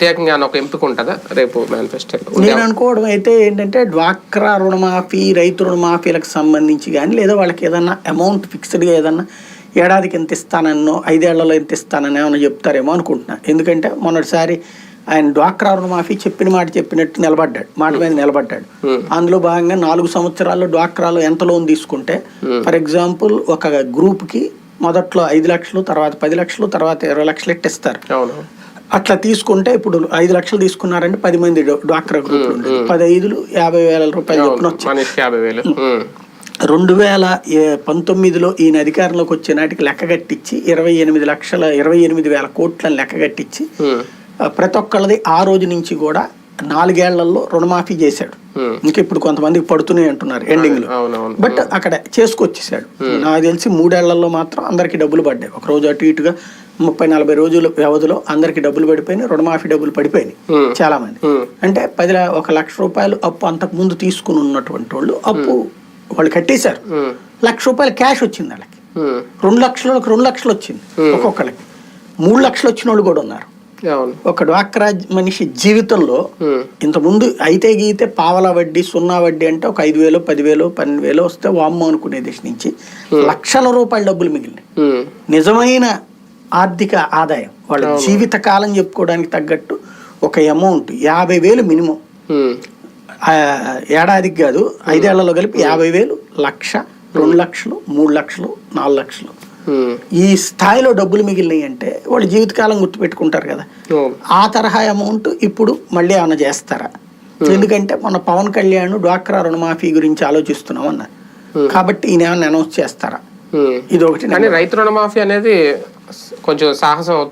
ప్రత్యేకంగా ఒక ఎంపిక ఉంటుందా? రేపు మేనిఫెస్టోలో నేను అనుకోవడం అయితే ఏంటంటే డ్వాక్రా రుణమాఫీ రైతు రుణమాఫీలకు సంబంధించి కానీ లేదా వాళ్ళకి ఏదన్నా అమౌంట్ ఫిక్స్డ్గా ఏదన్నా ఏడాదికి ఎంత ఇస్తానన్నో ఐదేళ్ళలో ఎంత ఇస్తానని ఏమైనా చెప్తారేమో అనుకుంటున్నా. ఎందుకంటే మొన్నటిసారి ఆయన డ్వాక్రా రుణమాఫీ చెప్పిన మాట చెప్పినట్టు నిలబడ్డాడు. మాట మీద నిలబడ్డాడు. అందులో భాగంగా నాలుగు సంవత్సరాల్లో డ్వాక్రాలో ఎంత లోన్ తీసుకుంటే ఫర్ ఎగ్జాంపుల్ ఒక గ్రూప్కి మొదట్లో ఐదు లక్షలు తర్వాత పది లక్షలు తర్వాత ఇరవై లక్షలు ఇస్తారు అట్లా తీసుకుంటే ఇప్పుడు ఐదు లక్షలు తీసుకున్నారంటే పది మంది డ్వాక్రా గ్రూప్ పది ఐదులు యాభై వేల రూపాయలు చొప్పున వచ్చాయి. రెండు వేల పంతొమ్మిదిలో ఈయన అధికారంలోకి వచ్చే నాటికి లెక్క కట్టించి ఇరవై ఎనిమిది లక్షల ఇరవై ఎనిమిది వేల కోట్లను లెక్క కట్టించి ప్రతి ఒక్కళ్ళది ఆ రోజు నుంచి కూడా నాలుగేళ్ళలో రుణమాఫీ చేశాడు. ఇంకా ఇప్పుడు కొంతమందికి పడుతున్నాయి అంటున్నారు ఎండింగ్లో బట్ అక్కడ చేసుకొచ్చేసాడు నాకు తెలిసి మూడేళ్ళలో మాత్రం అందరికి డబ్బులు పడ్డాయి. ఒక రోజు అటు ఇటుగా ముప్పై నలభై రోజుల వ్యవధిలో అందరికి డబ్బులు పడిపోయినాయి రుణమాఫీ డబ్బులు పడిపోయినాయి. చాలా మంది. అంటే పది ఒక లక్ష రూపాయలు అప్పు అంతకు ముందు తీసుకుని ఉన్నటువంటి వాళ్ళు అప్పు వాళ్ళు కట్టేశారు. లక్ష రూపాయలు క్యాష్ వచ్చింది వాళ్ళకి. రెండు లక్షలు ఒక రెండు లక్షలు వచ్చింది ఒక్కొక్కరికి మూడు లక్షలు వచ్చిన వాళ్ళు కూడా ఉన్నారు ఒక డ్వాక్రా మనిషి జీవితంలో. ఇంతకుముందు అయితే గీతే పావల వడ్డీ సున్నా వడ్డీ అంటే ఒక ఐదు వేలు పదివేలు పన్నెండు వేలు వస్తే వామ్మ అనుకునే దేశం నుంచి లక్షల రూపాయల డబ్బులు మిగిలినాయి. నిజమైన ఆర్థిక ఆదాయం. వాళ్ళ జీవిత కాలం చెప్పుకోవడానికి తగ్గట్టు ఒక అమౌంట్ యాభై వేలు మినిమం. ఏడాదికి కాదు ఐదేళ్ళలో కలిపి యాభై వేలు లక్ష రెండు లక్షలు మూడు లక్షలు నాలుగు లక్షలు. ఈ స్థాయిలో డబ్బులు మిగిలినాయి అంటే వాళ్ళు జీవితకాలం గుర్తుపెట్టుకుంటారు కదా. ఆ తరహా అమౌంట్ ఇప్పుడు మళ్ళీ ఏమైనా చేస్తారా? ఎందుకంటే మన పవన్ కళ్యాణ్ డ్వాక్రా రుణమాఫీ గురించి ఆలోచిస్తున్నాం అన్నారు కాబట్టి ఈయన ఏమైనా అనౌన్స్ చేస్తారా. ఇది ఒకటి రైతు రుణమాఫీ అనేది కొంచెం సాహసం అవుతుంది.